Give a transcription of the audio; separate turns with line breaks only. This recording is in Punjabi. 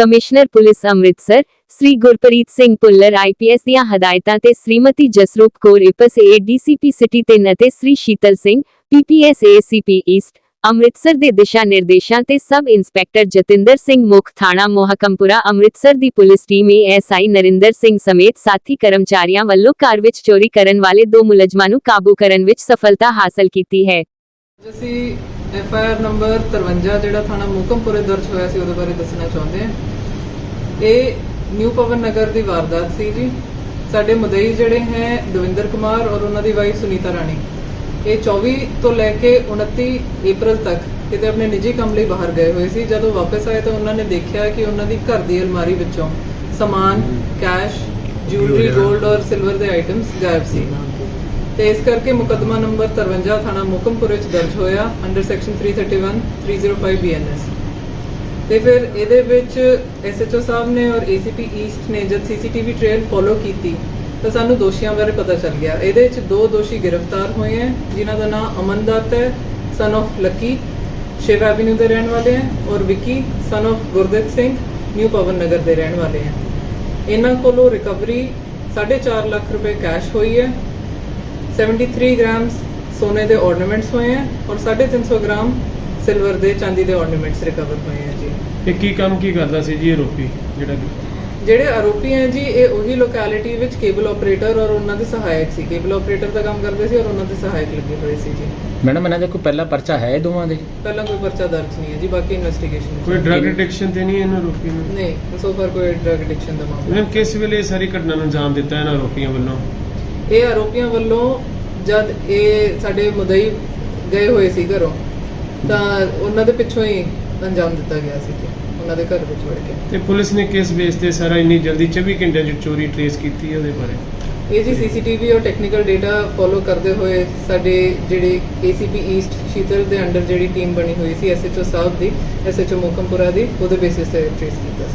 Commissioner police Amritsar Shri Gurpreet Singh Pullar IPS ਦੀਆਂ ਹਦਾਇਤਾਂ ਤੇ Shrimati Jasroop Kaur IPS ADCP city ਤੇ ਅਤੇ Shri Sheetal Singh PPS ACP east Amritsar ਦੇ ਦਿਸ਼ਾ ਨਿਰਦੇਸ਼ਾਂ ਤੇ ਸਬ ਇੰਸਪੈਕਟਰ ਜਤਿੰਦਰ ਸਿੰਘ ਮੁੱਖ ਥਾਣਾ ਮੋਹਕਮਪੁਰਾ ਅੰਮ੍ਰਿਤਸਰ ਦੀ police team ASI Narinder Singh ਸਮੇਤ ਸਾਥੀ ਕਰਮਚਾਰੀਆਂ ਵੱਲੋਂ ਕਾਰ ਵਿੱਚ ਚੋਰੀ ਕਰਨ ਵਾਲੇ ਦੋ ਮੁਲਜ਼ਮਾਂ ਨੂੰ ਕਾਬੂ ਕਰਨ ਵਿੱਚ ਸਫਲਤਾ ਹਾਸਲ ਕੀਤੀ ਹੈ।
ਅਸੀਂ ਐਫ ਆਈ ਆਰ ਨੰਬਰ 53 ਜਿਹੜਾ ਥਾਣਾ ਮੂਕਮਪੁਰੇ ਦਰਜ ਹੋਇਆ ਸੀ ਉਹਦੇ ਬਾਰੇ ਦੱਸਣਾ ਚਾਹੁੰਦੇ ਹਾਂ। ਇਹ ਨਿਊ ਪਵਨ ਨਗਰ ਦੀ ਵਾਰਦਾਤ ਸੀ ਜੀ। ਸਾਡੇ ਮੁਦਈ ਜਿਹੜੇ ਹੈ ਦਵਿੰਦਰ ਕੁਮਾਰ ਔਰ ਉਹਨਾਂ ਦੀ ਵਾਈਫ ਸੁਨੀਤਾ ਰਾਣੀ ਇਹ 24 ਤੋਂ ਲੈ ਕੇ 29 April ਤੱਕ ਕਿਤੇ ਆਪਣੇ ਨਿੱਜੀ ਕੰਮ ਲਈ ਬਾਹਰ ਗਏ ਹੋਏ ਸੀ। ਜਦੋਂ ਵਾਪਸ ਆਏ ਤਾਂ ਉਹਨਾਂ ਨੇ ਦੇਖਿਆ ਕਿ ਉਹਨਾਂ ਦੀ ਘਰ ਦੀ ਅਲਮਾਰੀ ਵਿੱਚੋਂ ਸਮਾਨ ਕੈਸ਼ ਜੁਐਲਰੀ 골ਡ ਔਰ ਸਿਲਵਰ ਦੇ ਆਈਟਮਸ ਗਾਇਬ ਸੀ। ਤੇ ਇਸ ਕਰਕੇ ਮੁਕਦਮਾ ਨੰਬਰ 53 ਥਾਣਾ ਮੁਕਮਪੁਰ ਵਿੱਚ ਦਰਜ ਹੋਇਆ ਅੰਡਰ ਸੈਕਸ਼ਨ 331 305 ਬੀਐਨਐਸ ਤੇ ਫਿਰ ਇਹਦੇ ਵਿੱਚ ਐਸਐਚਓ ਸਾਹਿਬ ਨੇ ਔਰ ਏਸੀਪੀ ਈਸਟ ਨੇ ਜਦ ਸੀਸੀਟੀਵੀ ਟ੍ਰੇਲ ਫੋਲੋ ਕੀਤੀ, ਤਾਂ ਸਾਨੂੰ ਦੋਸ਼ੀਆਂ ਬਾਰੇ ਪਤਾ ਚੱਲ ਗਿਆ। ਇਹਦੇ ਵਿੱਚ ਦੋ ਦੋਸ਼ੀ ਗ੍ਰਿਫਤਾਰ ਹੋਏ ਹੈ, ਜਿਨ੍ਹਾਂ ਦਾ ਨਾਮ ਅਮਨ ਦੱਤ ਹੈ son of Lucky, Shiv avenue ਦੇ ਰਹਿਣ ਵਾਲੇ ਹੈ, ਔਰ Vicky son of Gurdev Singh new Pawan Nagar ਦੇ ਰਹਿਣ ਵਾਲੇ ਹੈ। ਇਹਨਾਂ ਕੋਲੋਂ ਰਿਕਵਰੀ 4.5 ਲੱਖ ਰੁਪਏ ਕੈਸ਼ ਹੋਈ ਹੈ 73 ਗ੍ਰਾਮ ਸੋਨੇ ਦੇ ornaments ਹੋਏ ਹੈ ਔਰ 350 ਗ੍ਰਾਮ ਸਿਲਵਰ ਦੇ ਚਾਂਦੀ ਦੇ ornaments ਰਿਕਵਰ ਹੋਏ ਹੈ ਜੀ।
ਇਹ ਕੀ ਕੰਮ ਕੀ ਕਰਦਾ ਸੀ ਜੀ ਇਹ ਆਰੋਪੀ ਜਿਹੜਾ ਕਿ-
ਜਿਹੜੇ ਆਰੋਪੀ ਹੈ ਜੀ ਇਹ ਉਹੀ ਲੋਕੈਲਿਟੀ ਵਿੱਚ ਕੇਬਲ ਆਪਰੇਟਰ ਔਰ ਉਹਨਾਂ ਦੇ ਸਹਾਇਕ ਸੀ। ਕੇਬਲ ਆਪਰੇਟਰ ਦਾ ਕੰਮ ਕਰਦੇ ਸੀ ਔਰ ਉਹਨਾਂ ਦੇ ਸਹਾਇਕ ਲੱਗੇ ਹੋਏ ਸੀ ਜੀ।
ਮੈਡਮ ਇਹਨਾਂ ਦਾ ਕੋਈ ਪਹਿਲਾ ਪਰਚਾ ਹੈ ਇਹ ਦੋਵਾਂ ਦੇ?
ਪਹਿਲਾਂ ਕੋਈ ਪਰਚਾ ਦਰਜ ਨਹੀਂ ਹੈ ਜੀ ਬਾਕੀ ਇਨਵੈਸਟੀਗੇਸ਼ਨ
ਕੋਈ ਡਰਗ ਐਡਿਕਸ਼ਨ ਤੇ ਨਹੀਂ ਇਹਨਾਂ ਆਰੋਪੀ ਨੂੰ?
ਨਹੀਂ ਸੋ ਫar ਕੋਈ ਡਰਗ ਐਡਿਕਸ਼ਨ ਦਾ ਮਾਮਲਾ
ਮੈਮ ਕਿਸ ਵੇਲੇ ਇਹ ਸਾਰੀ ਘਟਨਾ ਨੂੰ ਅੰਜਾਮ ਦਿੱਤਾ ਇਹਨਾਂ ਆਰੋਪੀਆਂ ਵੱਲੋਂ?
ਇਹ ਆਰੋਪੀਆਂ ਵੱਲੋਂ ਜਦ ਇਹ ਸਾਡੇ ਮੁਦਈ ਗਏ ਹੋਏ ਸੀ ਘਰੋਂ ਤਾਂ ਉਹਨਾਂ ਦੇ ਪਿੱਛੋਂ ਹੀ ਅੰਜਾਮ ਦਿੱਤਾ ਗਿਆ ਸੀ ਜੀ ਉਹਨਾਂ ਦੇ ਘਰ ਵਿੱਚ ਵੜ ਕੇ।
ਤੇ ਪੁਲਿਸ ਨੇ ਕਿਸ ਬੇਸ ਤੇ ਸਾਰਾ ਇੰਨੀ ਜਲਦੀ 24 ਘੰਟਿਆਂ 'ਚ ਚੋਰੀ ਟ੍ਰੇਸ ਕੀਤੀ ਹੈ ਉਹਦੇ ਬਾਰੇ?
ਇਹ ਜੀ ਸੀਸੀਟੀਵੀ ਔਰ ਟੈਕਨੀਕਲ ਡਾਟਾ ਫੋਲੋ ਕਰਦੇ ਹੋਏ ਸਾਡੇ ਜਿਹੜੇ ACP ਈਸਟ ਸ਼ੀਤਲ ਦੇ ਅੰਡਰ ਜਿਹੜੀ ਟੀਮ ਬਣੀ ਹੋਈ ਸੀ ਐਸਐਚਓ ਸਾਹਿਬ ਦੀ ਐਸਐਚਓ ਮੋਕਮਪੁਰਾ ਦੀ ਉਹਦੇ ਬੇਸਿਸ ਤੇ ਟ੍ਰੇਸ ਕੀਤਾ ਸੀ।